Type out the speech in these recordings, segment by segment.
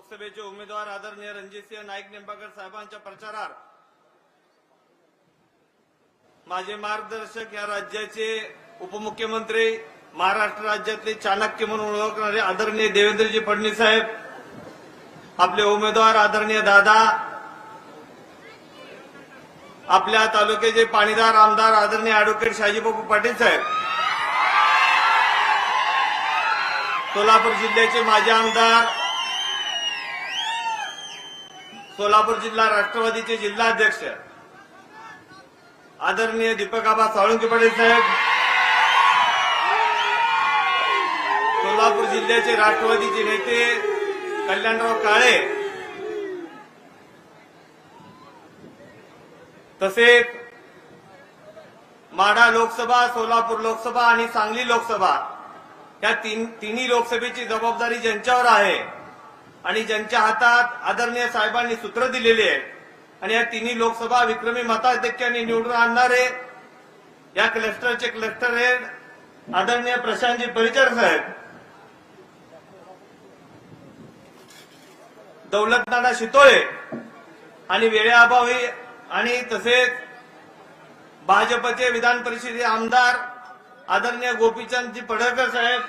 लोकसभेचे उमेदवार आदरणीय रणजितसिंह नाईक निंबाळकर साहेबांच्या प्रचारात. माझे मार्गदर्शक या राज्याचे उपमुख्यमंत्री महाराष्ट्र राज्यातले चाणक्य म्हणून ओळखणारे आदरणीय देवेंद्रजी फडणवीस साहेब आपले उमेदवार आदरणीय दादा आपल्या तालुक्याचे पाणीदार आमदार आदरणीय अॅडव्होकेट शाजीबाबू पाटील साहेब सोलापूर जिल्ह्याचे माजी आमदार सोलापूर जिल्हा राष्ट्रवादीचे जिल्हाध्यक्ष. आदरणीय दीपक आबा साळुंके पाटील साहेब. सोलापूर जिल्ह्याचे राष्ट्रवादीचे नेते कल्याणराव काळे. तसेच माढा लोकसभा सोलापूर लोकसभा आणि सांगली लोकसभा. या तीन तिन्ही लोकसभेची जबाबदारी ज्यांच्यावर आहे आणि ज्यांच्या हातात आदरणीय साहेबांनी सूत्र दिलेली आहे आणि या तिन्ही लोकसभा विक्रमी मताधिक्याने निवडून आणणारे या क्लस्टरचे क्लस्टर हेड आदरणीय प्रशांतजी परिचर साहेब. दौलतनाना शितोळे आणि वेळेअभावी आणि तसेच भाजपचे विधान परिषदे आमदार आदरणीय गोपीचंदजी पडळकर साहेब.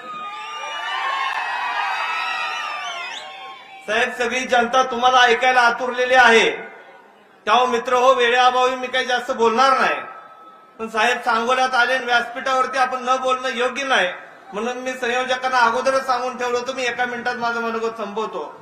साहेब सगळी जनता तुम्हाला ऐकायला आतुरलेली आहे. त्यामुळे मित्र हो वेळेअभावी मी काही जास्त बोलणार नाही. पण साहेब सांगोल्यात आले व्यासपीठावरती आपण न बोलणं योग्य नाही. म्हणून मी संयोजकांना अगोदरच सांगून ठेवलं होतं मी एका मिनिटात माझं मनोगत संपवतो.